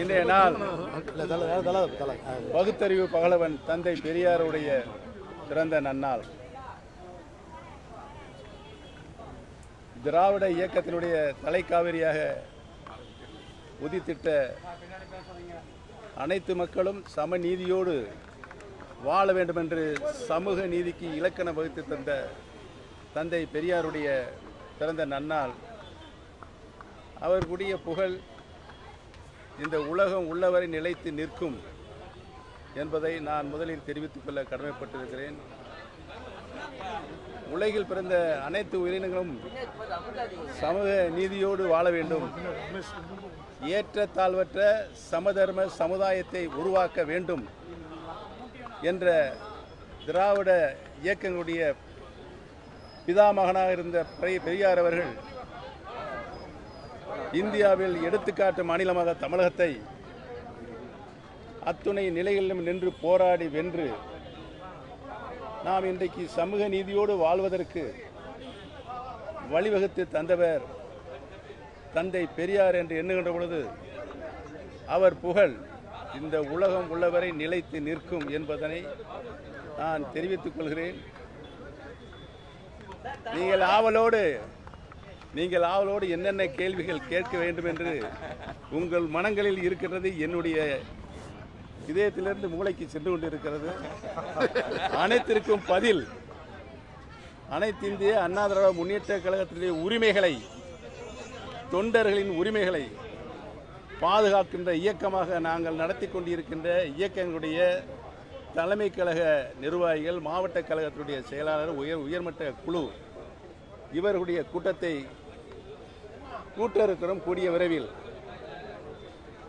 இன்றைய நாள் பகுத்தறிவு பகலவன் தந்தை பெரியாருடைய பிறந்த நன்னாள். திராவிட இயக்கத்தினுடைய தலைக்காவிரியாக உதித்திட்ட அனைத்து மக்களும் சமநீதியோடு வாழ வேண்டும் என்று சமூக நீதிக்கு இலக்கணம் வகுத்து தந்த தந்தை பெரியாருடைய பிறந்த நன்னாள். அவர்களுடைய புகழ் இந்த உலகம் உள்ளவரை நிலைத்து நிற்கும் என்பதை நான் முதலில் தெரிவித்துக் கொள்ள கடமைப்பட்டிருக்கிறேன். உலகில் பிறந்த அனைத்து உயிரினங்களும் சமூக நீதியோடு வாழ வேண்டும். ஏற்ற தாழ்வற்ற சமதர்ம சமுதாயத்தை உருவாக்க வேண்டும் என்ற திராவிட இயக்கங்களுடைய பிதாமகனாக இருந்த பெரிய- பெரியார் அவர்கள் இந்தியாவில் எடுத்துக்காட்டு மாநிலமாக தமிழகத்தை அத்துணை நிலைகளிலும் நின்று போராடி வென்று நாம் இன்றைக்கு சமூக நீதியோடு வாழ்வதற்கு வழிவகுத்து தந்தவர் தந்தை பெரியார் என்று எண்ணுகின்ற பொழுது அவர் புகழ் இந்த உலகம் உள்ளவரை நிலைத்து நிற்கும் என்பதனை நான் தெரிவித்துக் கொள்கிறேன். நீங்கள் ஆவலோடு நீங்கள் ஆவலோடு என்னென்ன கேள்விகள் கேட்க வேண்டும் என்று உங்கள் மனங்களில் இருக்கிறது என்னுடைய இதயத்திலிருந்து மூளைக்கு சென்று கொண்டிருக்கிறது. அனைத்திற்கும் பதில் அனைத்து இந்திய அண்ணா திராவிட முன்னேற்ற கழகத்தினுடைய உரிமைகளை தொண்டர்களின் உரிமைகளை பாதுகாக்கின்ற இயக்கமாக நாங்கள் நடத்தி கொண்டிருக்கின்ற இயக்கங்களுடைய தலைமை கழக நிர்வாகிகள் மாவட்ட கழகத்தினுடைய செயலாளர் உயர் உயர்மட்ட குழு இவர்களுடைய கூட்டத்தை கூட்ட இருக்கிறோம் கூடிய விரைவில்.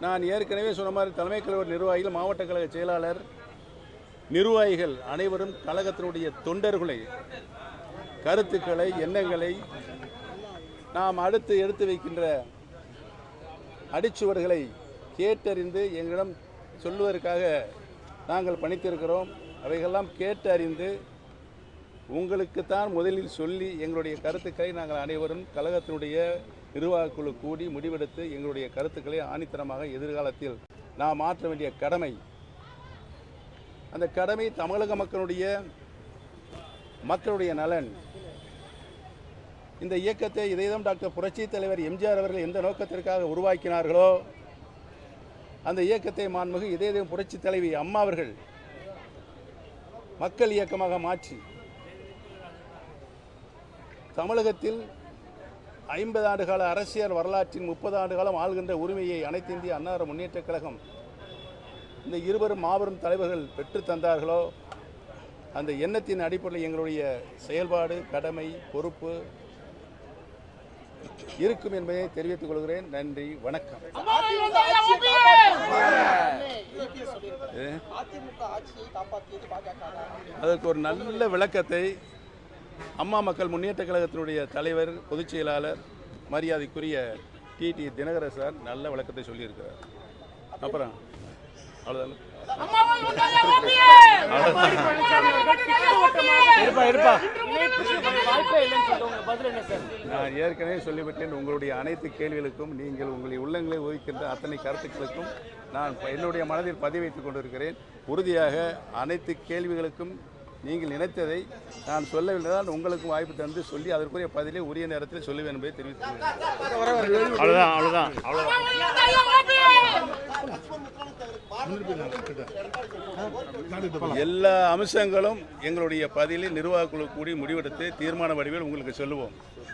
நான் ஏற்கனவே சொன்ன மாதிரி தலைமை கழக நிர்வாகிகள் மாவட்ட கழக செயலாளர் நிர்வாகிகள் அனைவரும் கழகத்தினுடைய தொண்டர்களை கருத்துக்களை எண்ணங்களை நாம் அடுத்து எடுத்து வைக்கின்ற அடிச்சுவடுகளை கேட்டறிந்து எங்களிடம் சொல்வதற்காக நாங்கள் பணித்திருக்கிறோம். அவைகளெல்லாம் கேட்டு உங்களுக்கு உங்களுக்குத்தான் முதலில் சொல்லி எங்களுடைய கருத்துக்களை நாங்கள் அனைவரும் கழகத்தினுடைய நிர்வாகக்குழு கூடி முடிவெடுத்து எங்களுடைய கருத்துக்களை ஆணித்தரமாக எதிர்காலத்தில் நாம் மாற்ற வேண்டிய கடமை. அந்த கடமை தமிழக மக்களுடைய மக்களுடைய நலன். இந்த இயக்கத்தை இதைதான் டாக்டர் புரட்சி தலைவர் எம்ஜிஆர் அவர்கள் எந்த நோக்கத்திற்காக உருவாக்கினார்களோ அந்த இயக்கத்தை மாண்புமிகு இதயதம் புரட்சி தலைவி அம்மா அவர்கள் மக்கள் இயக்கமாக மாற்றி தமிழகத்தில் ஐம்பது ஆண்டு கால அரசியல் வரலாற்றின் முப்பது ஆண்டு காலம் ஆள்கின்ற உரிமையை அனைத்து இந்திய அன்னார முன்னேற்றக் கழகம் இந்த இருவரும் மாபெரும் தலைவர்கள் பெற்று தந்தார்களோ அந்த எண்ணத்தின் அடிப்படையில் எங்களுடைய செயல்பாடு கடமை பொறுப்பு இருக்கும் என்பதை தெரிவித்துக் கொள்கிறேன். நன்றி வணக்கம். அதற்கு ஒரு நல்ல விளக்கத்தை அம்மா மக்கள் முன்னேற்ற கழகத்தினுடைய தலைவர் பொதுச் செயலாளர் மரியாதைக்குரிய டிடி தினகர சார் நல்ல விளக்கத்தை சொல்லியிருக்கிறார். அப்புறம் அவ்வளோதான் நான் ஏற்கனவே சொல்லிவிட்டேன் உங்களுடைய அனைத்து கேள்விகளுக்கும் நீங்கள் உங்களுடைய உள்ளங்களை ஒதுக்கின்ற அத்தனை கருத்துக்களுக்கும் நான் என்னுடைய மனதில் பதிவு வைத்துக் கொண்டிருக்கிறேன். உறுதியாக அனைத்து கேள்விகளுக்கும் நீங்கள் நினைத்ததை நான் சொல்லவில்லைதான் உங்களுக்கும் வாய்ப்பு தந்து சொல்லி அதற்குரிய பதிலை உரிய நேரத்தில் சொல்லுவேன் என்பதை தெரிவித்துக் அவ்வளோதான் அவ்வளோதான் அவ்வளோதான் எல்லா அம்சங்களும் எங்களுடைய பதிலில் நிர்வாகக்குழு கூடி முடிவெடுத்து தீர்மான வடிவில் உங்களுக்கு சொல்லுவோம்.